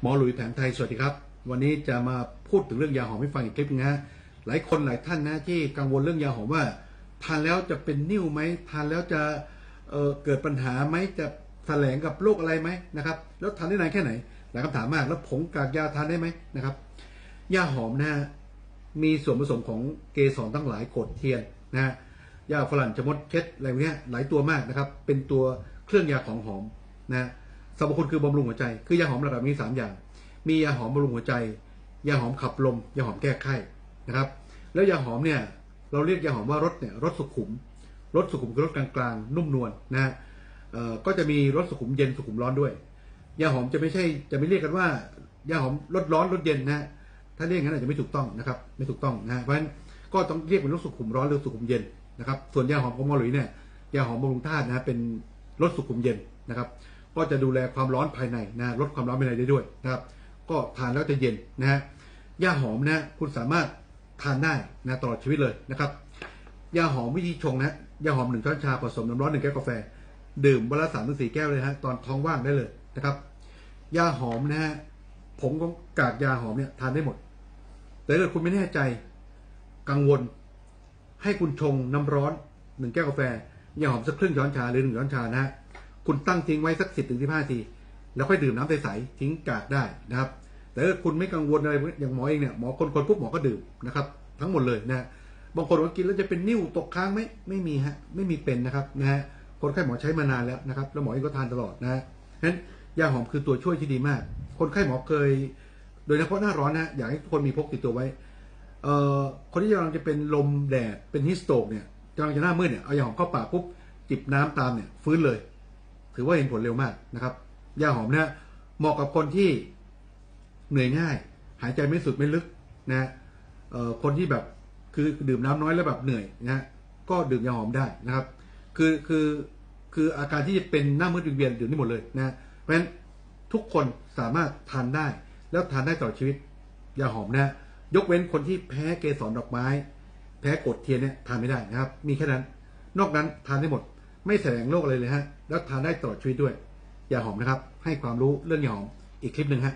หมอหลุยแผนไทย สวัสดีครับ วันนี้จะมาพูดถึงเรื่องยาหอมให้ฟังอีกคลิปนึงนะฮะหลายคนหลายท่านนะที่กังวลเรื่องยาหอมว่า ทานแล้วจะเป็นนิ่วไหมทานแล้วจะเเกิดปัญหาไหมจะแถลงกับโรคอะไรไหมนะครับ แล้วทานได้นานแค่ไหนหลายคำถามมาก แล้วผงกากยาทานได้ไหมนะครับ ยาหอมนะมีส่วนผสมของเกสรตั้งหลายโขดเทียนนะยาฝรั่งชะมดเช็ดอะไรพวกเนี้ยหลายตัวมากนะครับ เป็นตัวเครื่องยาของหอมนะ สรรพคุณคือบำรุงหัวใจ คือยาหอมระดับมีสามอย่าง มียาหอมบำรุงหัวใจ ยาหอมขับลม ยาหอมแก้ไข้นะครับ แล้วยาหอมเนี่ยเราเรียกยาหอมว่ารสเนี่ยรสสุขุม รสสุขุมคือรสกลางๆ นุ่มนวลนะฮะก็จะมีรสสุขุมเย็นสุขุมร้อนด้วย ยาหอมจะไม่ใช่จะไม่เรียกกันว่ายาหอมรสร้อนรสเย็นนะฮะถ้าเรียกงั้นอาจจะไม่ถูกต้องนะครับ ไม่ถูกต้องนะฮะเพราะฉะนั้นก็ต้องเรียกเป็นรสสุขุมร้อนหรือสุขุมเย็นนะครับ ส่วนยาหอมของมอหลุยเนี่ยยาหอมบำรุงธาตุนะฮะเป็นรสสุขุมเย็นนะครับ ก็จะดูแลความร้อนภายในนะลดความร้อนภายในได้ด้วยนะครับ ก็ทานแล้วจะเย็นนะฮะยาหอมนะคุณสามารถทานได้นะตลอดชีวิตเลยนะครับยาหอมวิธีชงนะยาหอมหนึ่งช้อนชาผสมน้ำร้อนหนึ่งแก้วกาแฟ ดื่มวันละสามถึงสี่แก้วเลยฮะตอนท้องว่างได้เลยนะครับ ยาหอมนะฮะผงของกากยาหอมเนี่ยทานได้หมด แต่ถ้าคุณไม่แน่ใจกังวล ให้คุณชงน้ำร้อนหนึ่งแก้วกาแฟยาหอมสักครึ่งช้อนชาหรือหนึ่งช้อนชานะฮะ คุณตั้งทิ้งไว้สักสิบถึงสิบห้าทีแล้วค่อยดื่มน้ำใสๆทิ้งกากได้นะครับ แต่ถ้าคุณไม่กังวลอะไรอย่างหมอเองเนี่ยหมอคนคนๆปุ๊บหมอก็ดื่มนะครับ ทั้งหมดเลยนะฮะบางคนว่ากินแล้วจะเป็นนิ่วตกค้างไหมไม่มีฮะไม่มีเป็นนะครับนะฮะคนไข้หมอใช้มานานแล้วนะครับ แล้วหมอเองก็ทานตลอดนะฮะฉะนั้นยาหอมคือตัวช่วยที่ดีมาก คนไข้หมอเคย โดยเฉพาะหน้าร้อนนะฮะอยากให้ทุกคนมีพกติดตัวไว้เอ่อคนที่กำลังจะเป็นลมแดดเป็นฮิสโตกเนี่ยกำลังจะหน้ามืดเนี่ยเอายาหอมเข้าปากปุ๊บจิบน้ำตามเนี่ยฟื้นเลย ถือว่าเห็นผลเร็วมากนะครับยาหอมเนี่ยเหมาะกับคนที่เหนื่อยง่าย หายใจไม่สุดไม่ลึกนะฮะคนที่แบบคือดื่มน้ำน้อยแล้วแบบเหนื่อยนะฮะก็ดื่มยาหอมได้นะครับ คือคือคืออาการที่จะเป็นหน้ามืดวิงเวียนดื่มได้หมดเลยนะฮะเพราะฉะนั้นทุกคนสามารถทานได้ แล้วทานได้ตลอดชีวิตยาหอมนะยกเว้นคนที่แพ้เกสรดอกไม้ แพ้กดเทียนเนี่ยทานไม่ได้นะครับ มีแค่นั้น นอกนั้นทานได้หมด ไม่แสดงโรคอะไรเลยฮะ แล้วทานได้ตลอดชีวิตด้วย ยาหอมนะครับ ให้ความรู้เรื่องยาหอมอีกคลิปหนึ่งฮะ